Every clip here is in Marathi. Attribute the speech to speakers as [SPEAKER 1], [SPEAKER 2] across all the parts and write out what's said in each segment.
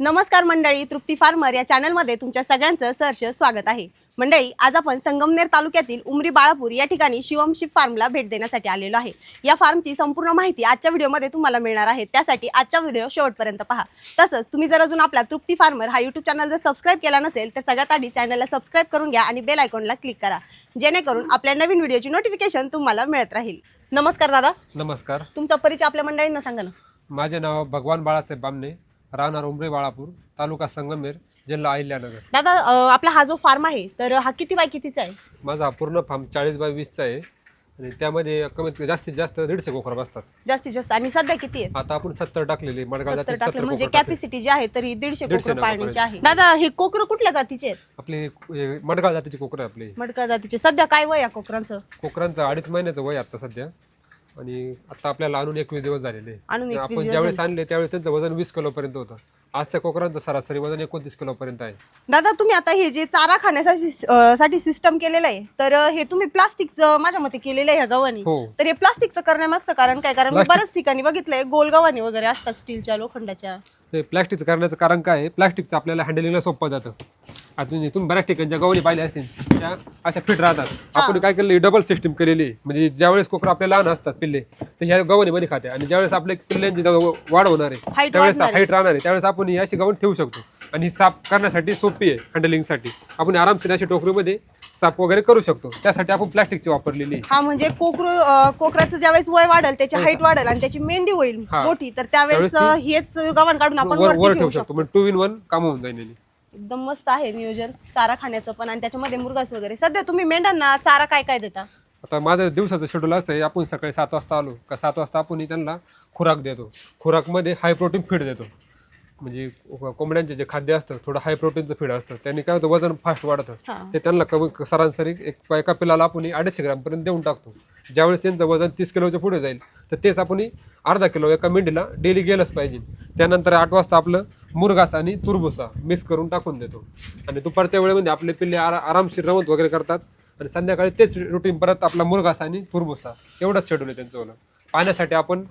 [SPEAKER 1] नमस्कार मंडळी तृप्ती फार्मर या चॅनलमध्ये तुमच्या सगळ्यांचं सहर्ष स्वागत आहे. मंडळी आज आपण संगमनेर तालुक्यातील उमरी बाळापूर या ठिकाणी शिवम शिप फार्मला भेट देण्यासाठी आलेलो आहे. या फार्मची संपूर्ण माहिती आजच्या व्हिडिओमध्ये तुम्हाला मिळणार आहे. त्यासाठी आजचा व्हिडिओ शेवटपर्यंत पहा. तसंच तुम्ही जर अजून आपला तृप्ती फार्मर हा यूट्यूब चॅनल जर सबस्क्राईब केला नसेल तर सगळ्यात आधी चॅनलला सबस्क्राईब करून घ्या आणि बेल आयकॉनला क्लिक करा. जेणेकरून आपल्या नवीन व्हिडिओची नोटिफिकेशन तुम्हाला मिळत राहील. नमस्कार दादा.
[SPEAKER 2] नमस्कार.
[SPEAKER 1] तुमचा परिचय आपल्या मंडळींना सांगा ना.
[SPEAKER 2] माझे नाव भगवान बाळासाहेब बामणे. राहणार उमरी बाळापूर तालुका संगमेर जिल्हा अहिल्यानगर.
[SPEAKER 1] दादा अं, आपला हा जो फार्म आहे तर हा किती बाय कितीचा आहे?
[SPEAKER 2] माझा हा पूर्ण फार्म चाळीस बाय वीसचा आहे. आणि त्यामध्ये कमीत कमी जास्तीत जास्त दीडशे कोकरा बसतात.
[SPEAKER 1] जास्तीत जास्त. आणि सध्या किती आहे?
[SPEAKER 2] आता आपण सत्तर टाकलेली मडगाव
[SPEAKER 1] सत्तर
[SPEAKER 2] जाती
[SPEAKER 1] टाकले.
[SPEAKER 2] सत्तर
[SPEAKER 1] म्हणजे
[SPEAKER 2] कोकरा टाकले.
[SPEAKER 1] कॅपॅसिटी जी आहे तर ही दीडशे
[SPEAKER 2] दीडशे
[SPEAKER 1] कोकर पाळण्याची आहे. दादा हे कोकर कुठल्या जातीचे आहेत?
[SPEAKER 2] आपली हे मडगाव जातीची कोकरं आहे आपली.
[SPEAKER 1] मडका जातीचे. सध्या काय वय या कोकरांचं?
[SPEAKER 2] कोकरांचं अडीच महिन्याचं वय आहे आता सध्या. आणि आता आपल्याला आणून एकवीस दिवस झालेले.
[SPEAKER 1] आणून एकवीस
[SPEAKER 2] आपण
[SPEAKER 1] दिवस
[SPEAKER 2] ज्यावेळेस आणले त्यावेळेस त्यांचं वजन वीस किलो पर्यंत होतं. आज त्या कोकरांचं सरासरी वजन एकोणतीस किलो पर्यंत आहे.
[SPEAKER 1] दादा तुम्ही आता हे जे चारा खाण्यासाठी अं, साठी सिस्टम केलेलं आहे तर अं, हे तुम्ही प्लास्टिकचं माझ्या मते केलेलं आहे ह्या गव्हाणी
[SPEAKER 2] हो.
[SPEAKER 1] तर हे प्लास्टिकचं करण्यामागचं कारण काय? कारण मी
[SPEAKER 2] Plastic-
[SPEAKER 1] बऱ्याच ठिकाणी बघितलंय गोल गव्हाणी वगैरे असतात स्टीलच्या लोखंडाच्या.
[SPEAKER 2] प्लॅस्टिकचं करण्याचं कारण काय आहे? प्लॅस्टिकचं आपल्याला हँडलिंगला सोपं जातं. तुम्ही बऱ्याच ठिकाणी ज्या गवणी पाहिल्या असतील त्या अशा फिट राहतात आपण काय केलं डबल सिस्टीम केलेली आहे. म्हणजे ज्यावेळेस कोकरं आपले लहान असतात पिल्ले तर ह्या गव्हाणीमध्ये खाते आणि ज्यावेळेस आपले पिल्ल्यांची जेव्हा वाढ होणार आहे
[SPEAKER 1] Height
[SPEAKER 2] त्यावेळेस
[SPEAKER 1] वाढणार आहे.
[SPEAKER 2] हाईट राहणार आहे त्यावेळेस आपण ही अशी गवण ठेवू शकतो आणि ही साफ करण्यासाठी सोपी आहे हँडलिंगसाठी आपण आरामशीर अशी टोकरीमध्ये साफ वगैरे करू शकतो त्यासाठी आपण प्लॅस्टिकची वापरलेली आहे.
[SPEAKER 1] हा म्हणजे कोकरू अं, कोकराचं ज्यावेळेस वय वाढेल त्याची हाईट वाढेल आणि त्याची मेंढी होईल
[SPEAKER 2] हा.
[SPEAKER 1] मोठी तर त्यावेळेस
[SPEAKER 2] त्यावेळेस
[SPEAKER 1] अं, हेच गव्हाण काढून आपण
[SPEAKER 2] वर
[SPEAKER 1] ठेवू शकतो
[SPEAKER 2] म्हणजे टू इन वन काम होऊन जाईल.
[SPEAKER 1] एकदम मस्त आहे नियोजन. चारा खाण्याचं पण आणि त्याच्यामध्ये मुरगास वगैरे. सध्या तुम्ही मेंढ्यांना चारा काय काय देता?
[SPEAKER 2] आता माझं दिवसाचं शेड्यूल असं आहे आपण सकाळी सात वाजता आलो का सात वाजता आपण त्यांना खुराक देतो. खुराकमध्ये हाय प्रोटीन फीड देतो. म्हणजे कोंबड्यांचे जे खाद्य असतं थोडं हाय प्रोटीनचं फीड असतं. त्यांनी काय होतं वजन फास्ट वाढतं. ते त्यांना कमी सरासरी एक एका पिलाला आपण अडीचशे ग्रामपर्यंत देऊन टाकतो. ज्यावेळेस त्यांचं वजन तीस किलोच्या पुढे जाईल तर तेच आपण अर्धा किलो एका मेंढीला डेली गेलंच पाहिजे. त्यानंतर आठ वाजता आपलं मुरगास आणि तुरबुसा मिक्स करून टाकून देतो. आणि दुपारच्या वेळेमध्ये आपले पिल्ले आरा आरामशीर रमत वगैरे करतात. आणि संध्याकाळी तेच रुटीन परत आपला मुरगास आणि तुरबुसा. एवढंच शेड्यूल आहे त्यांचं वालं. पाण्यासाठी आपण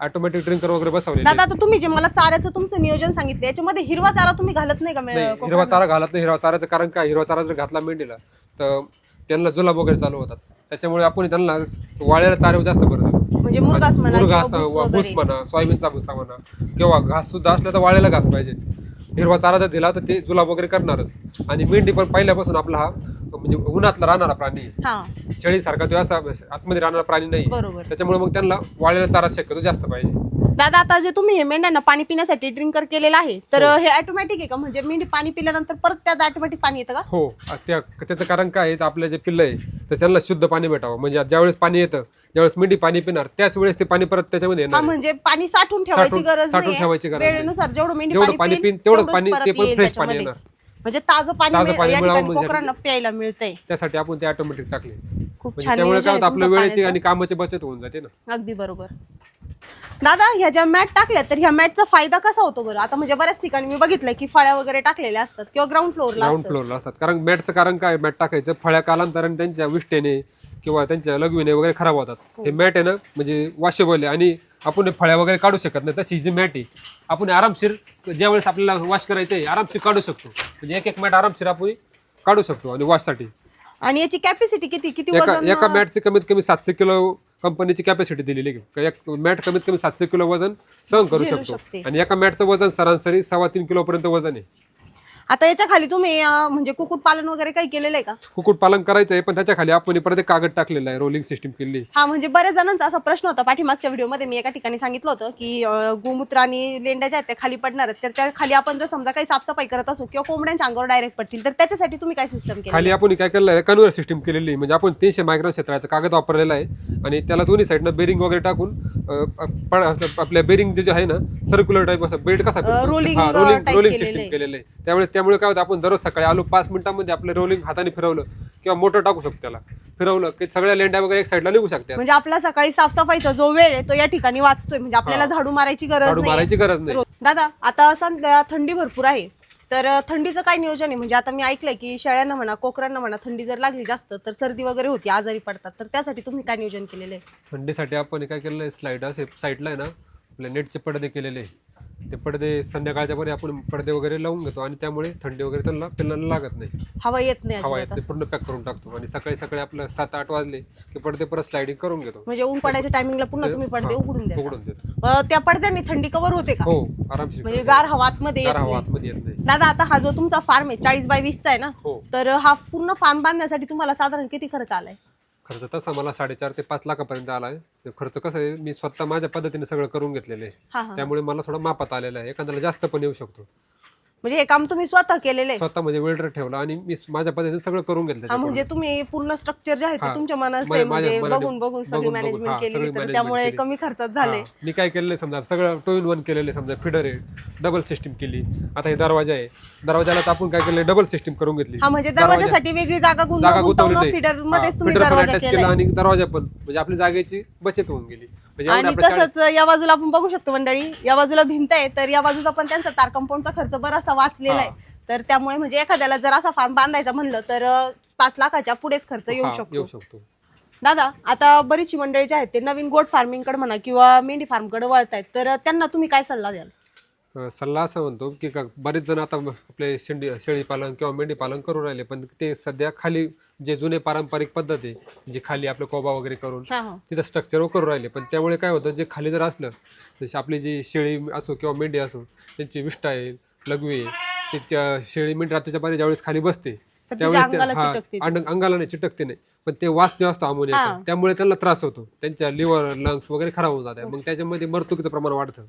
[SPEAKER 2] ऑटोमॅटिक ड्रिंकर वगैरे बसवलेले
[SPEAKER 1] दादा आता तुम्ही जे मला चाऱ्याचं तुमचं नियोजन सांगितलं याच्यामध्ये हिरवा चारा तुम्ही घालत नाही का मे-
[SPEAKER 2] हिरवा चारा घालत नाही हिरवा चाराचं कारण काय? हिरवा चारा जर घातला मेंढीला तर त्यांना जुलाब वगैरे चालू होतात. त्याच्यामुळे आपण त्यांना वाळ्याला चाऱ्यावर जास्त भर देतो
[SPEAKER 1] म्हणजे मुरगास म्हणा
[SPEAKER 2] मुरघास
[SPEAKER 1] किंवा भूस
[SPEAKER 2] भूस
[SPEAKER 1] वगैरे.
[SPEAKER 2] म्हणा सोयाबीनचा भुसा म्हणा किंवा घास सुद्धा असला तर वाळ्याला घास पाहिजे. हिरवा चारा जर दिला तर ते जुलाब वगैरे करणारच. आणि मेंढी पण पहिल्यापासून आपला हा म्हणजे उन्हातला राहणारा प्राणी आहे.
[SPEAKER 1] हा.
[SPEAKER 2] शेळीसारखा तो असा आतमध्ये राहणारा प्राणी नाही.
[SPEAKER 1] बरोबर.
[SPEAKER 2] त्याच्यामुळे मग त्यांना वाळलेला चारा शक्यतो जास्त पाहिजे.
[SPEAKER 1] दादा आता जे तुम्ही हे मेंढ्यांना पाणी पिण्यासाठी ड्रिंकर केलेलं आहे तर
[SPEAKER 2] हो.
[SPEAKER 1] हे ऑटोमॅटिक आहे का म्हणजे मेंढी पाणी पिल्यानंतर परत त्यात ऑटोमॅटिक पाणी येतं का
[SPEAKER 2] हो आ- त्या त्याचं कारण काय आहे तर आपलं जे पिल्लं आहे तर त्यांना शुद्ध पाणी भेटावं म्हणजे ज्यावेळेस पाणी येतं ज्यावेळेस मेंढी पाणी पिणार त्याच वेळेस ते पाणी परत त्याच्यामध्ये
[SPEAKER 1] हा
[SPEAKER 2] येणार आहे.
[SPEAKER 1] म्हणजे पाणी साठवून ठेवायची
[SPEAKER 2] साठवून-
[SPEAKER 1] गरज
[SPEAKER 2] साठवून
[SPEAKER 1] नाही
[SPEAKER 2] ठेवायची गरज नाही.
[SPEAKER 1] वेळेनुसार जेवढं मेंढी
[SPEAKER 2] जेवढं
[SPEAKER 1] पाणी पिईल,
[SPEAKER 2] तेवढं
[SPEAKER 1] तेवढंच
[SPEAKER 2] पाणी-
[SPEAKER 1] परत
[SPEAKER 2] ते पण
[SPEAKER 1] येईल
[SPEAKER 2] fresh पाणी
[SPEAKER 1] त्याच्यामध्ये.
[SPEAKER 2] येणार.
[SPEAKER 1] म्हणजे ताजं पाणी
[SPEAKER 2] ताजं
[SPEAKER 1] मिळ-
[SPEAKER 2] पाणी
[SPEAKER 1] या
[SPEAKER 2] मिळावं
[SPEAKER 1] ठिकाणी
[SPEAKER 2] म्हणजे
[SPEAKER 1] कोकरांना प्यायला मिळतंय
[SPEAKER 2] त्यासाठी आपण ते ऑटोमॅटिक टाकले
[SPEAKER 1] खूप
[SPEAKER 2] म्हणजे
[SPEAKER 1] छान
[SPEAKER 2] त्यामुळे काय होतं आपलं वेळेची. आणि कामाची बचत होऊन जाते ना.
[SPEAKER 1] अगदी बरोबर. दादा ह्या ज्या मॅट टाकल्या तर ह्या मॅटचा फायदा कसा होतो बरं? आता म्हणजे बऱ्याच ठिकाणी मी बघितलंय की फळ्या वगैरे टाकलेल्या असतात किंवा ग्राउंड फ्लोअरला
[SPEAKER 2] ग्राउंड फ्लोअरला असतात. कारण मॅटचं कारण काय? मॅट टाकायचं फळ्या कालांतराने त्यांच्या विष्टेने किंवा त्यांच्या लघवीने वगैरे खराब होतात.
[SPEAKER 1] हो.
[SPEAKER 2] ते मॅट आहे ना म्हणजे वॉशेबल आहे आणि आपण हे फळ्या वगैरे काढू शकत नाही. तशी जी मॅट आहे आपण आरामशीर ज्यावेळेस आपल्याला वॉश करायचं आहे आरामशीर काढू शकतो. म्हणजे एक एक मॅट आरामशीर आपण काढू शकतो आणि वॉशसाठी
[SPEAKER 1] आणि याची कॅपॅसिटी किती? किती
[SPEAKER 2] एका
[SPEAKER 1] वजन
[SPEAKER 2] एका मॅटची कमीत कमी सातशे किलो कंपनीची कॅपॅसिटी दिलेली आहे. एक मॅट कमीत कमी सातशे किलो वजन सहन करू
[SPEAKER 1] झेलू
[SPEAKER 2] शकतो.
[SPEAKER 1] शकते.
[SPEAKER 2] आणि एका मॅटचं वजन सरासरी सव्वा तीन किलो पर्यंत वजन आहे.
[SPEAKER 1] आता याच्या खाली तुम्ही अं, म्हणजे कुक्कुट पालन वगैरे काही केलेलं आहे का?
[SPEAKER 2] कुक्कुट पालन करायचं आहे पण त्याच्याखाली आपण परत एक कागद टाकलेला आहे रोलिंग सिस्टीम केलेली. आहे.
[SPEAKER 1] हा म्हणजे बऱ्याच जणांचा असा प्रश्न होता पाठीमागच्या व्हिडिओमध्ये मी एका ठिकाणी सांगितलं होतं की अं, गोमूत्र आणि लेंड्या ज्या आहेत त्या खाली पडणार आहेत. तर त्या खाली आपण जर समजा काही साफसफाई करत असू किंवा कोंबड्यांच्या अंगावर डायरेक्ट पडतील तर त्याच्यासाठी तुम्ही काय सिस्टम केली
[SPEAKER 2] खाली आपण काय केलं आहे कन्व्हर सिस्टीम केलेली आहे. म्हणजे आपण तीनशे मायक्रॉन क्षेत्राचा कागद वापरलेला आहे आणि त्याला दोन्ही साईडनं बेरिंग वगैरे टाकून अं, पड- असं आपल्या बेरिंग जे जे आहे ना सर्क्युलर टाईप असं बेल्ट कसा
[SPEAKER 1] अं,
[SPEAKER 2] रोलिंग
[SPEAKER 1] type
[SPEAKER 2] रोलिंग
[SPEAKER 1] केलेलं आहे.
[SPEAKER 2] सिस्टीम केलेलं आहे. त्यामुळे त्यामुळे काय होतं आपण दररोज सकाळी आलो पाच मिनिटांमध्ये आपलं रोलिंग हाताने फिरवलं किंवा मोटर टाकू शकतो त्याला. फिरवलं की सगळ्या लेंड्या वगैरे एक साईडला निघू शकतात.
[SPEAKER 1] म्हणजे आपला सकाळी साफसफाईचा जो वेळ आहे तो या ठिकाणी वाचतोय. म्हणजे आपल्याला झाडू मारायची गरज
[SPEAKER 2] झाडू
[SPEAKER 1] नाही.
[SPEAKER 2] मारायची गरज नाही.
[SPEAKER 1] दादा आता सध्या थंडी भरपूर आहे. तर थंडीचं काय नियोजन आहे? म्हणजे आता मी ऐकलंय की शेळ्यांना म्हणा कोकरांना म्हणा थंडी जर लागली जास्त तर सर्दी वगैरे होती आजारी पडतात. तर त्यासाठी तुम्ही काय नियोजन केलेलं आहे?
[SPEAKER 2] थंडीसाठी आपण काय केलेलं आहे? स्लाईड असे साईडला आहे ना आपल्या नेटचे पडदे केलेले आहे. ते पडदे संध्याकाळच्या पर्यंत आपण पडदे वगैरे लावून घेतो आणि त्यामुळे थंडी वगैरे त्यांना पिल्लांना लागत नाही.
[SPEAKER 1] हवा येत नाही
[SPEAKER 2] हवा
[SPEAKER 1] अजिबात
[SPEAKER 2] येते
[SPEAKER 1] असं.
[SPEAKER 2] पूर्ण पॅक करून टाकतो. आणि सकाळी सकाळी आपलं सात आठ वाजले की पडदे परत स्लायडिंग करून घेतो.
[SPEAKER 1] म्हणजे ऊन पडायच्या टायमिंगला पुन्हा तुम्ही पडदे उघडून द्या
[SPEAKER 2] उघडून देतो.
[SPEAKER 1] त्या पडद्याने थंडी कव्हर होते का?
[SPEAKER 2] हो आरामशीर
[SPEAKER 1] म्हणजे गार हवा आतमध्ये येत नाही.
[SPEAKER 2] आतमध्ये येत नाही.
[SPEAKER 1] दादा आता हा जो तुमचा फार्म आहे चाळीस बाय वीसचा आहे ना?
[SPEAKER 2] हो.
[SPEAKER 1] तर हा पूर्ण फार्म बांधण्यासाठी तुम्हाला साधारण किती खर्च आलाय?
[SPEAKER 2] खर्च तसा मला साडेचार ते पाच लाखापर्यंत आला आहे. खर्च कसं आहे मी स्वतः माझ्या पद्धतीने सगळं करून घेतलेलं आहे.
[SPEAKER 1] हा.
[SPEAKER 2] त्यामुळे मला थोडा मापात आलेला आहे. एखाद्याला जास्त पण येऊ शकतो.
[SPEAKER 1] म्हणजे हे काम तुम्ही स्वतः केलेलं आहे.
[SPEAKER 2] स्वतः म्हणजे वेल्डर ठेवला आणि मी माझ्या पद्धतीने सगळं करून घेतलं
[SPEAKER 1] हा
[SPEAKER 2] त्याच्याकडून.
[SPEAKER 1] म्हणजे तुम्ही पूर्ण स्ट्रक्चर जे आहे ते
[SPEAKER 2] हा.
[SPEAKER 1] तुमच्या मनाचं आहे
[SPEAKER 2] माझ्या
[SPEAKER 1] म्हणजे बघून बघून सगळी
[SPEAKER 2] बघून- बघून,
[SPEAKER 1] मॅनेजमेंट
[SPEAKER 2] हा,
[SPEAKER 1] केली
[SPEAKER 2] सगळी
[SPEAKER 1] तर
[SPEAKER 2] management
[SPEAKER 1] त्यामुळे
[SPEAKER 2] केली.
[SPEAKER 1] कमी खर्चात झाले.
[SPEAKER 2] हा, मी काय केलेलं आहे समजा सगळं टू इन वन केलेलं आहे समजा फिडर आहे डबल सिस्टीम केली. आता हे दरवाजा आहे. दरवाजाला आपण काय केलं डबल सिस्टीम करून घेतली.
[SPEAKER 1] हा म्हणजे दरवाजासाठी वेगळी जागा गुंतवून
[SPEAKER 2] गुंतवली नाही.
[SPEAKER 1] फीडर मध्येच तुम्ही
[SPEAKER 2] पण
[SPEAKER 1] दरवाजा
[SPEAKER 2] केला आणि दरवाजा पण म्हणजे आपली जागेची बचत होऊन गेली. म्हणजे
[SPEAKER 1] आणि तसंच या बाजूला आपण बघू शकतो मंडळी. या बाजूला भिंत आहे तर या बाजूचा पण त्यांचा तार कंपाऊंडचा खर्च बराचसा वाचलेला आहे. तर त्यामुळे म्हणजे एखाद्याला जर असा फार्म बांधायचा म्हणलं तर अं, पाच लाखाच्या पुढेच खर्च येऊ
[SPEAKER 2] हा,
[SPEAKER 1] शकतो
[SPEAKER 2] येऊ शकतो.
[SPEAKER 1] दादा आता बरीचशी मंडळी जी आहेत ते नवीन गोट फार्मिंगकडे म्हणा किंवा मेंढी फार्मकडे वळतायत तर त्यांना तुम्ही काय सल्ला द्याल?
[SPEAKER 2] सल्ला असा म्हणतो की का बरेच जण आता आपले शेंडी शेळी पालन किंवा मेंढी पालन करून राहिले पण ते सध्या खाली जे जुने पारंपरिक पद्धत आहे जे खाली आपलं कोबा वगैरे करून तिथं स्ट्रक्चर करून राहिले. पण त्यामुळे काय होतं जे खाली जर असलं जशी आपली जी शेळी असो किंवा मेंढी असो त्यांची विष्ठा आहे लघवी त्याच्या शेळी मेंढी रात्रीच्या पारी ज्यावेळेस खाली बसते त्यावेळेस
[SPEAKER 1] अंगाला
[SPEAKER 2] नाही चिटकते नाही पण ते वास जे असतो अमोनियाचा त्यामुळे त्यांना त्रास होतो. त्यांच्या लिव्हर लंग्स वगैरे खराब होऊन जातात मग त्याच्यामध्ये मर्तुकीचं प्रमाण वाढतं.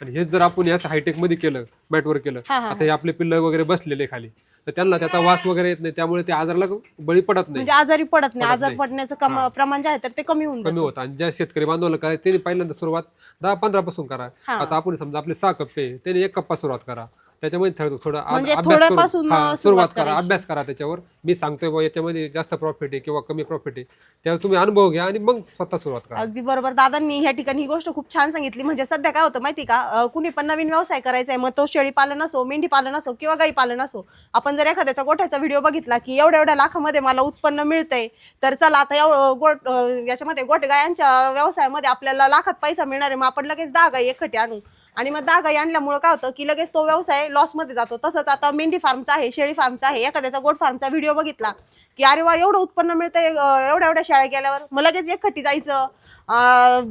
[SPEAKER 2] आणि हेच जर आपण याच हायटेकमध्ये केलं मॅटवर केलं
[SPEAKER 1] हा, हा,
[SPEAKER 2] आता हे आपले पिल्लं वगैरे बसलेले खाली. तर त्यांना त्याचा वास वगैरे येत नाही त्यामुळे ते आजारला बळी पडत नाही.
[SPEAKER 1] म्हणजे आजारी पडत नाही. आजार
[SPEAKER 2] नाही.
[SPEAKER 1] पडण्याचं कम- प्रमाण जे आहे तर ते कमी होऊन
[SPEAKER 2] कमी होतं. आणि ज्या शेतकरी बांधवाला काय त्यांनी पहिल्यांदा सुरुवात दहा पंधरा पासून करा.
[SPEAKER 1] हा.
[SPEAKER 2] आता आपण समजा आपले सहा कप्पे त्यांनी एक कप्पा सुरुवात करा. त्याच्यामध्ये थोडं थोडं
[SPEAKER 1] म्हणजे
[SPEAKER 2] अभ्यास
[SPEAKER 1] थोड्यापासून,
[SPEAKER 2] हा, सुरुवात करा
[SPEAKER 1] करायची.
[SPEAKER 2] अभ्यास करा त्याच्यावर. मी सांगतोय बा याच्यामध्ये जास्त प्रॉफिट आहे किंवा कमी प्रॉफिट आहे. त्यावर तुम्ही अनुभव घ्या आणि मग स्वतः सुरुवात करा.
[SPEAKER 1] अगदी बरोबर. दादांनी ह्या ठिकाणी ही गोष्ट खूप छान सांगितली. म्हणजे सध्या काय होतं माहिती का? अं, कुणी पण नवीन व्यवसाय करायचा आहे मग तो शेळी पालन असो मेंढी पालन असो किंवा गाई पालन असो आपण जर एखाद्याचा गोठ्याचा व्हिडिओ बघितला की एवढ्या एवढ्या लाखामध्ये मला उत्पन्न मिळतंय तर चला आता एव- गोट अं, याच्यामध्ये गोट गायांच्या व्यवसायामध्ये आपल्याला लाखात पैसा मिळणार आहे. मग आपण लगेच दहा गाई एकखटी आणू. आणि मग दहा आणल्यामुळं काय होतं की लगेच तो व्यवसाय लॉसमध्ये जातो. तसंच आता मेंढी फार्मचा आहे शेळी फार्मचा आहे. एखाद्याचा गोट फार्मचा व्हिडिओ बघितला की अरे वा एवढं उत्पन्न मिळतं एवढ्या एवढ्या शाळा गेल्यावर. मग लगेच एकखटी जायचं.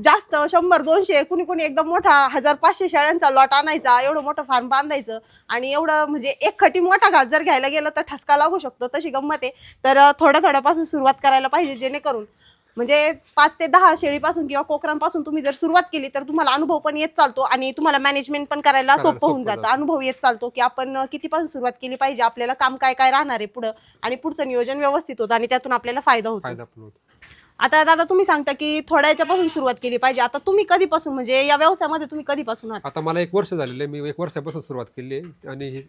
[SPEAKER 1] जास्त शंभर दोनशे कुणी कुणी एकदम मोठा हजार पाचशे शाळांचा लॉट आणायचा एवढं मोठं फार्म बांधायचं. आणि एवढं म्हणजे एक खटी मोठा घास जर घ्यायला गेलं तर ठसका लागू शकतो तशी गंमत आहे. तर थोड्या थोड्यापासून सुरुवात करायला पाहिजे जेणेकरून म्हणजे पाच ते दहा शेळीपासून किंवा कोकरांपासून तुम्ही जर सुरुवात केली तर तुम्हाला अनुभव पण येत चालतो आणि तुम्हाला मॅनेजमेंट पण करायला सोपं होऊन जातं. अनुभव येत चालतो की आपण कितीपासून सुरुवात केली पाहिजे आपल्याला काम काय काय राहणार आहे पुढं आणि पुढचं नियोजन व्यवस्थित होतं आणि त्यातून आपल्याला फायदा होतो. आता दादा तुम्ही सांगता की थोड्या याच्यापासून सुरुवात केली पाहिजे. आता तुम्ही कधीपासून म्हणजे या व्यवसायामध्ये तुम्ही कधीपासून आहात?
[SPEAKER 2] आता मला एक वर्ष झालेलं आहे. मी एक वर्षापासून सुरुवात केली आहे आणि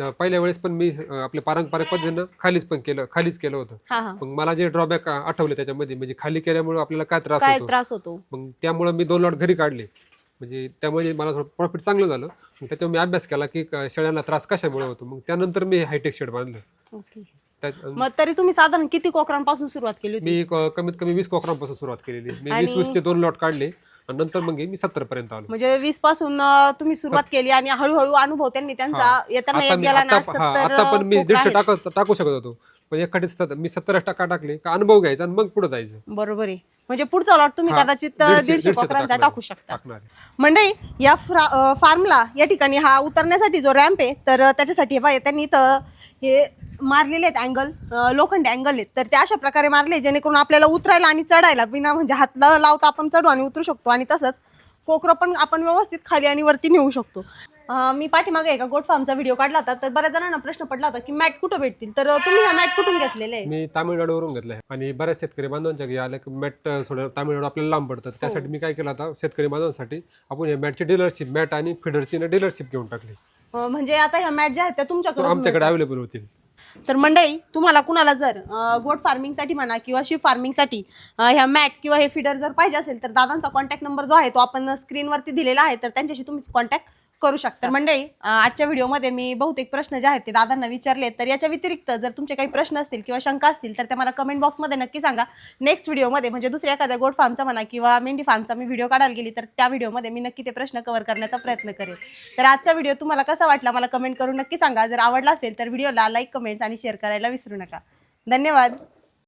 [SPEAKER 2] अं, पहिल्या वेळेस पण मी अं, आपल्या पारंपरिक पद्धतीनं खालीच पण केलं खालीच केलं होतं.
[SPEAKER 1] हा हा.
[SPEAKER 2] मग मला जे ड्रॉबॅक आठवले त्याच्यामध्ये म्हणजे खाली केल्यामुळे आपल्याला काय त्रास
[SPEAKER 1] काय
[SPEAKER 2] होतो?
[SPEAKER 1] त्रास होतो?
[SPEAKER 2] मग त्यामुळे मी दोन लॉट घरी काढले. म्हणजे त्यामुळे मला थोडं प्रॉफिट चांगलं झालं. मग त्याच्यावर मी अभ्यास केला की शेळ्यांना त्रास कशामुळे होतो? मग त्यानंतर मी हायटेक शेड बांधलं.
[SPEAKER 1] ओके.
[SPEAKER 2] त्यात
[SPEAKER 1] मग तरी तुम्ही साधारण किती कोकरांपासून सुरुवात केली होती?
[SPEAKER 2] मी क- कमीत कमी वीस कोकरांपासून सुरुवात केलेली. मी वीस वीसचे दोन लॉट काढले. आणि नंतर मग मी सत्तर पर्यंत आलो
[SPEAKER 1] म्हणजे वीसपासून अं, तुम्ही सुरुवात केली आणि हळूहळू अनुभव त्यांनी त्यांचा येताना
[SPEAKER 2] आता
[SPEAKER 1] एक
[SPEAKER 2] मी
[SPEAKER 1] गेला ना
[SPEAKER 2] आता हा,
[SPEAKER 1] सत्तर
[SPEAKER 2] आता पण मी दीडशे. टाकू टाकू शकत होतो पण एखादी सत- मी सत्तर टक्का टाकले का अनुभव घ्यायचा आणि मग पुढे जायचं
[SPEAKER 1] बरोबर आहे म्हणजे पुढचा लॉट तुम्ही
[SPEAKER 2] हा,
[SPEAKER 1] कदाचित
[SPEAKER 2] दीडशे-
[SPEAKER 1] दीडशे
[SPEAKER 2] टाकणार
[SPEAKER 1] टाकू. शकता
[SPEAKER 2] टाकणार आहे.
[SPEAKER 1] मंडळी या फार्मला या ठिकाणी हा उतरण्यासाठी जो रॅम्प आहे तर त्याच्यासाठी हे बघा त्यांनी इथं हे मारलेले आहेत अँगल लोखंडी अँगल आहेत. तर ते अशा प्रकारे मारले जेणेकरून आपल्याला उतरायला आणि चढायला बिना म्हणजे हात लावता आपण चढू आणि उतरू शकतो. आणि तसंच कोकरं पण आपण व्यवस्थित खाली आणि वरती नेऊ शकतो. मी पाठीमागे एका गोट फार्मचा व्हिडिओ काढला होता. तर बऱ्याच जणांना प्रश्न पडला होता की मॅट कुठं भेटतील? तर तुम्ही हा मॅट कुठून घेतलेले? आहे
[SPEAKER 2] मी तामिळनाडूवरून घेतलं आहे आणि बऱ्याच शेतकरी बांधवांच्या घरी आलं की मॅट थोडं तामिळनाडू आपल्याला लांब पडतं. त्यासाठी मी काय केलं आता शेतकरी बांधवांसाठी आपण या मॅटची डीलरशिप मॅट आणि फिडरची डीलरशिप घेऊन टाकली.
[SPEAKER 1] अं, म्हणजे आता ह्या मॅट ज्या आहेत त्या तुमच्याकडे
[SPEAKER 2] आमच्याकडे अवेलेबल होतील.
[SPEAKER 1] तर मंडळी तुम्हाला कुणाला जर अं, गोट फार्मिंगसाठी म्हणा किंवा शिप फार्मिंगसाठी अं, ह्या मॅट किंवा हे फीडर जर पाहिजे असेल तर दादांचा कॉन्टॅक्ट नंबर जो आहे तो आपण स्क्रीनवरती दिलेला आहे. तर त्यांच्याशी तुम्ही कॉन्टॅक्ट करू शकता. मंडळी अं, आजच्या व्हिडिओमध्ये मी बहुतेक प्रश्न जे आहेत ते दादांना विचारले तर याच्या व्यतिरिक्त जर तुमचे काही प्रश्न असतील किंवा शंका असतील तर त्या मला कमेंट बॉक्समध्ये नक्की सांगा. नेक्स्ट व्हिडिओमध्ये म्हणजे दुसऱ्या एखाद्या गोट फार्मचा म्हणा किंवा मेंढी फार्मचा मी व्हिडिओ काढायला गेली तर त्या व्हिडिओमध्ये मी नक्की ते प्रश्न कव्हर करण्याचा प्रयत्न करेन तर आजचा व्हिडिओ तुम्हाला कसा वाटला मला कमेंट करून नक्की सांगा. जर आवडला असेल तर व्हिडिओला लाईक कमेंट्स आणि शेअर करायला विसरू नका. धन्यवाद.